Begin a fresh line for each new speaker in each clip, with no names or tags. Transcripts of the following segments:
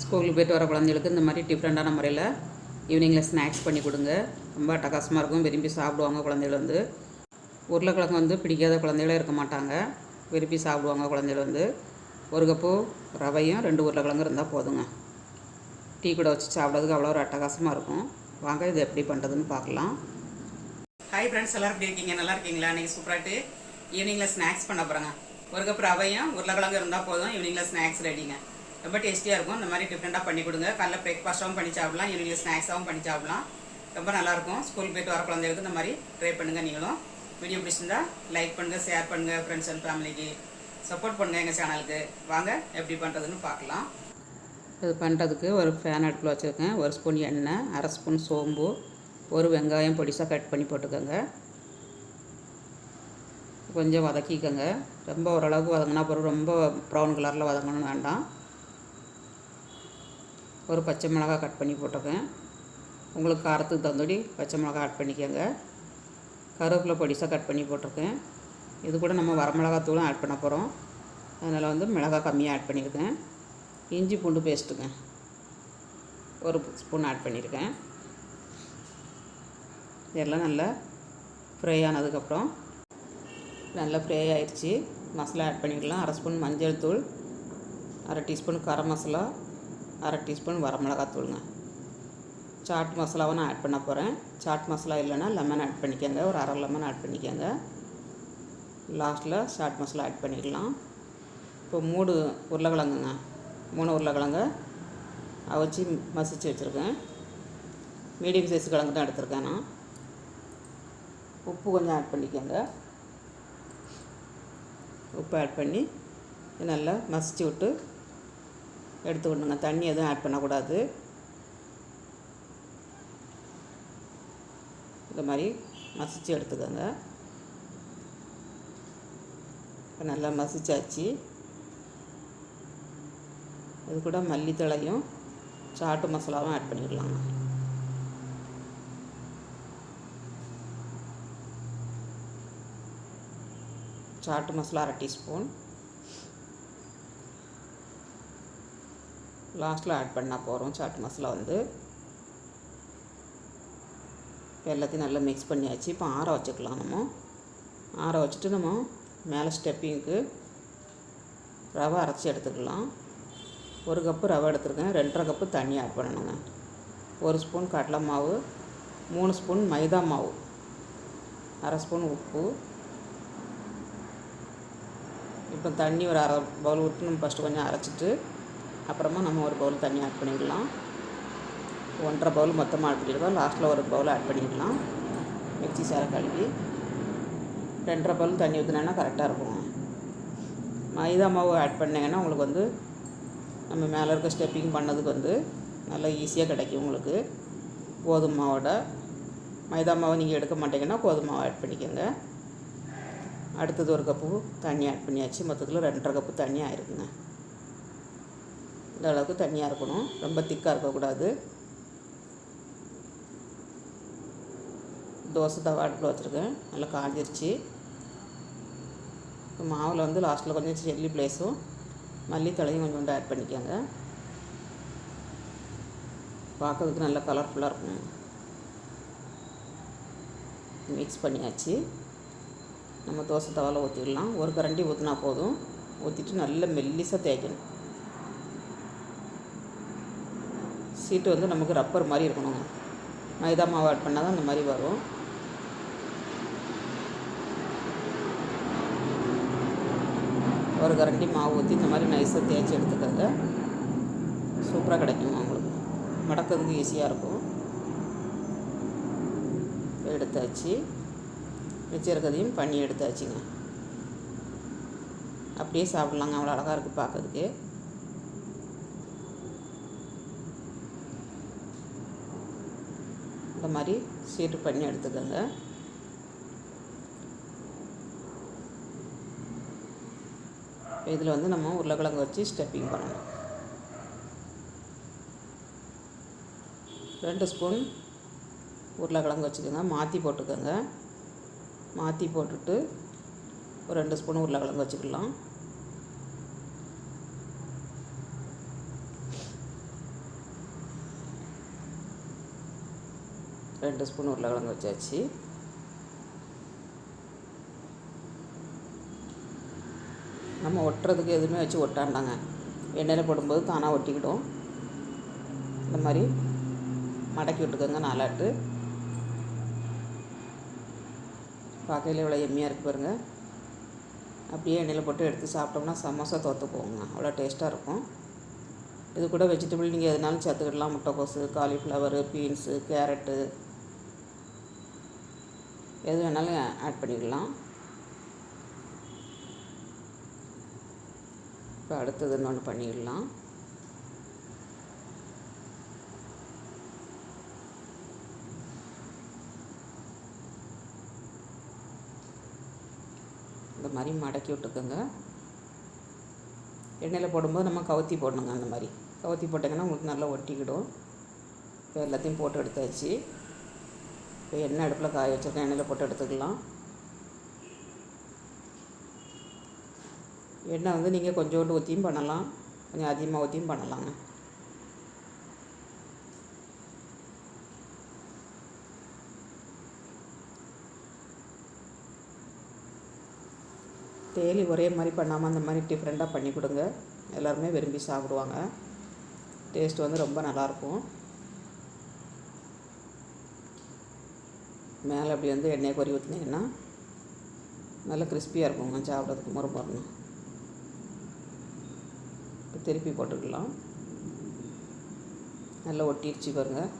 ஸ்கூலுக்கு போயிட்டு வர குழந்தைகளுக்கு இந்த மாதிரி டிஃப்ரெண்ட்டான முறையில் ஈவினிங்கில் ஸ்நாக்ஸ் பண்ணி கொடுங்க ரொம்ப அட்டகாசமாக இருக்கும் விரும்பி சாப்பிடுவாங்க குழந்தைகள் வந்து உருளைக்கிழங்கு வந்து பிடிக்காத குழந்தைகளே இருக்க மாட்டாங்க விரும்பி சாப்பிடுவாங்க குழந்தைகள் வந்து ஒரு கப்பு ரவையும் ரெண்டு உருளைக்கிழங்கு இருந்தால் போதுங்க டீ கூட வச்சு சாப்பிட்றதுக்கு அவ்வளோ ஒரு அட்டகாசமாக இருக்கும் வாங்க இது எப்படி பண்ணுறதுன்னு பார்க்கலாம் ஹாய் ஃப்ரெண்ட்ஸ் எல்லோரும் எப்படி இருக்கீங்க நல்லா இருக்கீங்களா நீங்கள் சூப்பராகிட்டு ஈவினிங்கில் ஸ்நாக்ஸ் பண்ண போகிறேங்க ஒரு கப்பு ரவையும் உருளைக்கிழங்கு இருந்தால் போதும் ஈவினிங்கில் ஸ்நாக்ஸ் ரெடிங்க ரொம்ப டேஸ்டியாக இருக்கும் இந்த மாதிரி டிஃப்ரெண்ட்டாக பண்ணி கொடுங்க காலைல பிரேக்ஃபாஸ்ட்டாகவும் பண்ணி சாப்பிடலாம் ஈவினிங் ஸ்நாக்ஸாகவும் பண்ணி சாப்பிடலாம் ரொம்ப நல்லாயிருக்கும் ஸ்கூல் போய்ட்டு வர குழந்தைகளுக்கு இந்த மாதிரி ட்ரை பண்ணுங்கள் நீங்களும் வீடியோ பிடிச்சிருந்தா லைக் பண்ணுங்கள் ஷேர் பண்ணுங்கள் ஃப்ரெண்ட்ஸ் அண்ட் ஃபேமிலிக்கு சப்போர்ட் பண்ணுங்கள் எங்கள் சேனலுக்கு வாங்க எப்படி பண்ணுறதுன்னு பார்க்கலாம் இது பண்ணுறதுக்கு ஒரு ஃபேன் அடுப்பில் வச்சுருக்கேன் ஒரு ஸ்பூன் எண்ணெய் அரை ஸ்பூன் சோம்பு ஒரு வெங்காயம் பொடிசாக கட் பண்ணி போட்டுக்கோங்க கொஞ்சம் வதக்கிக்கோங்க ரொம்ப ஓரளவுக்கு வதங்கினா அப்புறம் ரொம்ப ப்ரௌன் கலரில் வதங்கணும்னு வேண்டாம் ஒரு பச்சை மிளகாய் கட் பண்ணி போட்டிருக்கேன் உங்களுக்கு காரத்துக்கு தந்தபடி பச்சை மிளகா ஆட் பண்ணிக்கோங்க கருவேப்பிலை பொடிசாக கட் பண்ணி போட்டிருக்கேன் இது கூட நம்ம வரமிளகாத்தூளும் ஆட் பண்ண போகிறோம் அதனால் வந்து மிளகா கம்மியாக ஆட் பண்ணியிருக்கேன் இஞ்சி பூண்டு பேஸ்ட்டுங்க ஒரு ஸ்பூன் ஆட் பண்ணியிருக்கேன் இதெல்லாம் நல்லா ஃப்ரை ஆனதுக்கப்புறம் நல்லா ஃப்ரை ஆயிடுச்சு மசாலா ஆட் பண்ணிக்கலாம் அரை ஸ்பூன் மஞ்சள் தூள் அரை டீஸ்பூன் கரம் மசாலா அரை டீஸ்பூன் தூளுங்க சாட் மசாலாவை நான் ஆட் பண்ண போகிறேன் சாட் மசாலா இல்லைன்னா லெமன் ஆட் பண்ணிக்கோங்க ஒரு அரை லெமன் ஆட் பண்ணிக்கோங்க லாஸ்ட்டில் சாட் மசாலா ஆட் பண்ணிக்கலாம் இப்போ மூணு உருளைக்கிழங்குங்க மூணு உருளைக்கிழங்கு அவிச்சு மசிச்சு வச்சுருக்கேன் மீடியம் சைஸ் கிழங்கு தான் எடுத்திருக்கேன் நான் உப்பு கொஞ்சம் ஆட் பண்ணிக்கோங்க உப்பு ஆட் பண்ணி நல்லா மசிச்சு விட்டு எடுத்துக்கணுங்க தண்ணி எதுவும் ஆட் பண்ணக்கூடாது இந்த மாதிரி மசித்து எடுத்துக்கோங்க இப்போ நல்லா மசிச்சாச்சு இது கூட மல்லித்தழையும் சாட்டு மசாலாவும் ஆட் பண்ணிடலாங்க சாட்டு மசாலா அரை டீஸ்பூன் லாஸ்ட்டில் ஆட் பண்ண போகிறோம் சாட் மசாலா வந்து இப்போ எல்லாத்தையும் நல்லா மிக்ஸ் பண்ணியாச்சு இப்போ ஆற வச்சுக்கலாம் நம்ம ஆற வச்சுட்டு நம்ம மேலே ஸ்டெப்பிங்க்கு ரவை அரைச்சி எடுத்துக்கலாம் ஒரு கப்பு ரவை எடுத்துருக்கேன் ரெண்டரை கப்பு தண்ணி ஆட் பண்ணணுங்க ஒரு ஸ்பூன் கடலை மாவு மூணு ஸ்பூன் மைதா மாவு அரை ஸ்பூன் உப்பு இப்போ தண்ணி ஒரு அரை பவுல் விட்டு நம்ம ஃபஸ்ட்டு கொஞ்சம் அரைச்சிட்டு அப்புறமா நம்ம ஒரு பவுல் தண்ணி ஆட் பண்ணிக்கலாம் ஒன்றரை பவுல் மொத்தமாக ஆட் பண்ணிடுவோம் லாஸ்ட்டில் ஒரு பவுல் ஆட் பண்ணிக்கலாம் மிக்சி சாரை கழுவி ரெண்டரை பவுல் தண்ணி ஊற்றினேன்னா கரெக்டாக இருக்கும் மைதா மாவு ஆட் பண்ணிங்கன்னா உங்களுக்கு வந்து நம்ம மேலே இருக்க ஸ்டெப்பிங் பண்ணதுக்கு வந்து நல்லா ஈஸியாக கிடைக்கும் உங்களுக்கு கோதுமை மாவோட மைதா மாவை நீங்கள் எடுக்க மாட்டிங்கன்னா கோதுமை மாவு ஆட் பண்ணிக்கோங்க அடுத்தது ஒரு கப்பு தண்ணி ஆட் பண்ணியாச்சு மொத்தத்தில் ரெண்டரை கப்பு தண்ணி ஆயிருக்குங்க இந்த அளவுக்கு தண்ணியாக இருக்கணும் ரொம்ப திக்காக இருக்கக்கூடாது தோசை தவா அடுப்பில் வச்சுருக்கேன் நல்லா காஞ்சிருச்சு இப்போ மாவில் வந்து லாஸ்ட்டில் கொஞ்சம் செல்லி பிளேஸும் மல்லித்தலையும் கொஞ்சம் வந்து ஆட் பண்ணிக்கோங்க பார்க்கறதுக்கு நல்லா கலர்ஃபுல்லாக இருக்கும் மிக்ஸ் பண்ணியாச்சு நம்ம தோசை தவாவில் ஊற்றிடலாம் ஒரு கரண்டி ஊற்றினா போதும் ஊற்றிட்டு நல்லா மெல்லிசாக தேய்க்கணும் சீட்டு வந்து நமக்கு ரப்பர் மாதிரி இருக்கணுங்க மைதா மாவு ஆட் பண்ணால் தான் இந்த மாதிரி வரும் ஒரு கரண்டி மாவு ஊற்றி இந்த மாதிரி நைஸாக தேய்ச்சி எடுத்துக்கோங்க சூப்பராக கிடைக்கும் அவங்களுக்கு மடக்கிறதுக்கு ஈஸியாக இருக்கும் எடுத்தாச்சு வச்சுருக்கதையும் பண்ணி எடுத்தாச்சுங்க அப்படியே சாப்பிட்லாங்க அவ்வளோ அழகாக இருக்குது பார்க்கறதுக்கு இந்த மாதிரி சீட்டு பண்ணி எடுத்துக்கோங்க இதில் வந்து நம்ம உருளைக்கிழங்கு வச்சு ஸ்டெப்பிங் பண்ணணும் ரெண்டு ஸ்பூன் உருளைக்கிழங்கு வச்சுக்கோங்க மாற்றி போட்டுக்கோங்க மாற்றி போட்டுட்டு ஒரு ரெண்டு ஸ்பூன் உருளைக்கிழங்கு வச்சுக்கலாம் ரெண்டு ஸ்பூன் உருளைக்கிழங்கு வச்சாச்சு நம்ம ஒட்டுறதுக்கு எதுவுமே வச்சு ஒட்டாண்டாங்க எண்ணெயில் போடும்போது தானாக ஒட்டிக்கிடும் இந்த மாதிரி மடக்கி விட்டுக்கோங்க நாலாட்டு பார்க்கையில் இவ்வளோ எம்மியாக இருக்குது பாருங்கள் அப்படியே எண்ணெயில் போட்டு எடுத்து சாப்பிட்டோம்னா சமோசா தோற்று போகுங்க அவ்வளோ டேஸ்ட்டாக இருக்கும் இது கூட வெஜிடபிள் நீங்கள் எதுனாலும் சேர்த்துக்கிடலாம் முட்டைக்கோஸு காலிஃப்ளவரு பீன்ஸு கேரட்டு எது வேணாலும் ஆட் பண்ணிக்கலாம் இப்போ அடுத்தது இன்னொன்று பண்ணிடலாம் இந்த மாதிரி மடக்கி விட்டுக்கோங்க எண்ணெயில் போடும்போது நம்ம கவுத்தி போடணுங்க அந்த மாதிரி கவுத்தி போட்டிங்கன்னா உங்களுக்கு நல்லா ஒட்டிக்கிடும் இப்போ எல்லாத்தையும் போட்டு எடுத்தாச்சு இப்போ எண்ணெய் அடுப்பில் காய வச்சுருக்கேன் எண்ணெயில் போட்டு எடுத்துக்கலாம் எண்ணெய் வந்து நீங்கள் கொஞ்சோண்டு ஊற்றியும் பண்ணலாம் கொஞ்சம் அதிகமாக ஊற்றியும் பண்ணலாங்க டெய்லி ஒரே மாதிரி பண்ணாமல் அந்த மாதிரி டிஃப்ரெண்ட்டாக பண்ணி கொடுங்க எல்லாருமே விரும்பி சாப்பிடுவாங்க டேஸ்ட் வந்து ரொம்ப நல்லாயிருக்கும் மேலே அப்படி வந்து எண்ணெயை கொறி ஊற்றினீங்கன்னா நல்லா கிறிஸ்பியாக இருக்குங்க சாப்பிட்றதுக்கு முறை முறணும் இப்போ திருப்பி போட்டுக்கலாம் நல்லா ஒட்டிடுச்சு பாருங்கள்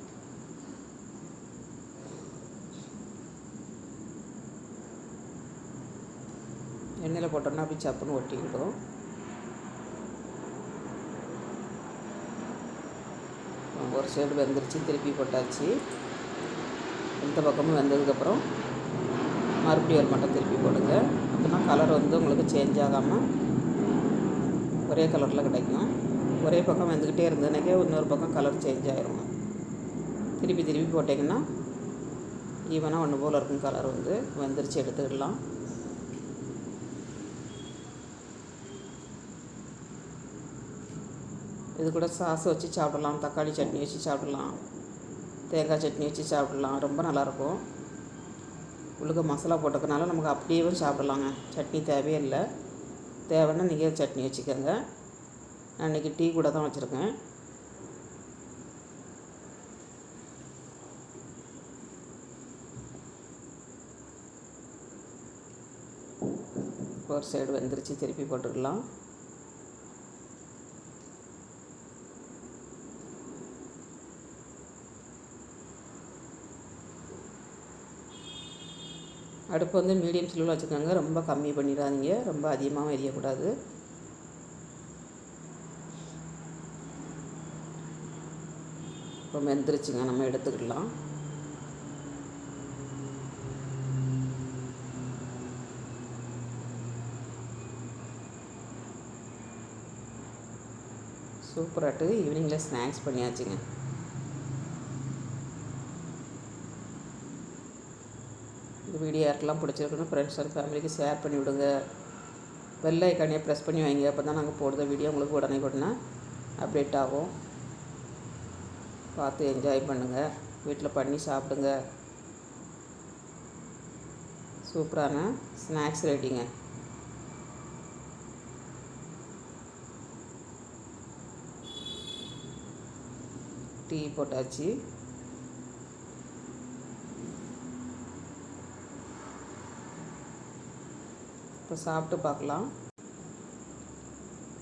எண்ணெயில் போட்டோம்னா அப்படி சப்புன்னு ஒட்டிக்கிட்டோம் ஒரு சைடு வந்துருச்சு திருப்பி போட்டாச்சு இந்த பக்கமும் வெந்ததுக்கப்புறம் மறுபடியும் ஒரு மட்டம் திருப்பி போடுங்க அப்படின்னா கலர் வந்து உங்களுக்கு சேஞ்ச் ஆகாமல் ஒரே கலரில் கிடைக்கும் ஒரே பக்கம் வெந்துக்கிட்டே இருந்ததுனாக்கே இன்னொரு பக்கம் கலர் சேஞ்ச் ஆகிரும் திருப்பி திருப்பி போட்டிங்கன்னா ஈவனாக ஒன்று போல் இருக்கும் கலர் வந்து வெந்துருச்சு எடுத்துக்கிடலாம் இது கூட சாஸ் வச்சு சாப்பிடலாம் தக்காளி சட்னி வச்சு சாப்பிடலாம் தேங்காய் சட்னி வச்சு சாப்பிடலாம் ரொம்ப நல்லாயிருக்கும் உள்ளுக்க மசாலா போட்டதுனால நமக்கு அப்படியேவும் சாப்பிடலாங்க சட்னி தேவையே இல்லை தேவைன்னா நீங்கள் சட்னி வச்சுக்கோங்க நான் இன்றைக்கி டீ கூட தான் வச்சுருக்கேன் ஒரு சைடு வந்துருச்சு திருப்பி போட்டுக்கலாம் அடுப்பு வந்து மீடியம் ஸ்லோவில் வச்சுக்கோங்க ரொம்ப கம்மி பண்ணிடாதீங்க ரொம்ப அதிகமாகவும் எரியக்கூடாது இப்போ மெந்திரிச்சுங்க நம்ம எடுத்துக்கலாம் சூப்பராட்டு ஈவினிங்கில் ஸ்நாக்ஸ் பண்ணியாச்சுங்க உங்களுக்கு வீடியோ யாருக்கெல்லாம் பிடிச்சிருக்குன்னு ஃப்ரெண்ட்ஸ் அண்ட் ஃபேமிலிக்கு ஷேர் பண்ணி விடுங்க வெள்ளை ஐக்கானியை ப்ரெஸ் பண்ணி வாங்கி அப்போ தான் நாங்கள் போடுற வீடியோ உங்களுக்கு உடனே உடனே அப்டேட் ஆகும் பார்த்து என்ஜாய் பண்ணுங்கள் வீட்டில் பண்ணி சாப்பிடுங்க சூப்பரான ஸ்நாக்ஸ் ரெடிங்க டீ போட்டாச்சு இப்போ சாப்பிட்டு பார்க்கலாம்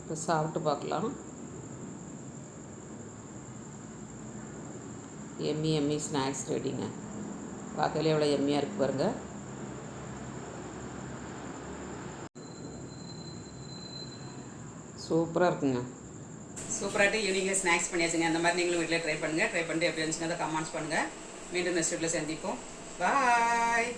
இப்போ சாப்பிட்டு பார்க்கலாம் எம்மி எம்மி ஸ்நாக்ஸ் ரெடிங்க பார்க்கல எவ்வளோ எம்மியாக இருக்கு பாருங்க சூப்பராக இருக்குங்க சூப்பராகிட்டு ஈவினிங்கே ஸ்நாக்ஸ் பண்ணியாச்சுங்க அந்த மாதிரி நீங்களும் வீட்டில் ட்ரை பண்ணுங்கள் ட்ரை பண்ணிட்டு எப்படி இருந்துச்சுன்னா அதை கமெண்ட்ஸ் பண்ணுங்கள் மீண்டும் இந்த வீட்டில் சந்திப்போம் பாய்